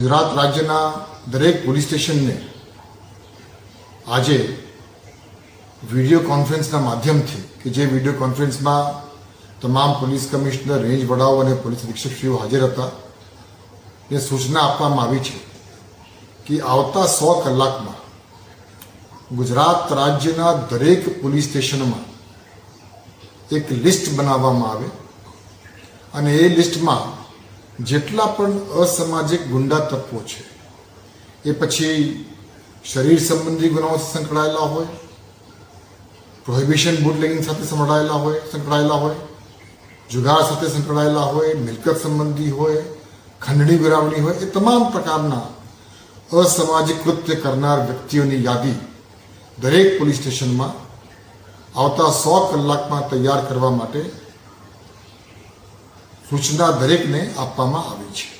ગુજરાત રાજ્યના દરેક પોલીસ સ્ટેશનને આજે વીડિયો કોન્ફરન્સના માધ્યમથી કે જે વીડિયો કોન્ફરન્સમાં તમામ પોલીસ કમિશનર, રેન્જ વડાઓ અને પોલીસ અધિક્ષકશ્રીઓ હાજર હતા, એ સૂચના આપવામાં આવી છે કે આવતા સો કલાકમાં ગુજરાત રાજ્યના દરેક પોલીસ સ્ટેશનમાં એક લિસ્ટ બનાવવામાં આવે અને એ લિસ્ટમાં જેટલા પણ અસામાજિક ગુંડા તત્વો છે, એ પછી શરીર સંબંધી ગુનાઓ સંકળાયેલા હોય પ્રોહિબિશન બુટલેગિંગ સાથે સંકળાયેલા હોય સંકળાયેલા હોય, જુગાર સાથે સંકળાયેલા હોય, મિલકત સંબંધી હોય, ખંડણી ગુરાવણી હોય, એ તમામ પ્રકારના અસામાજિક કૃત્ય કરનાર વ્યક્તિઓની યાદી દરેક પોલીસ સ્ટેશનમાં આવતા સો કલાકમાં તૈયાર કરવા માટે સૂચના દરેકને આપવામાં આવી છે.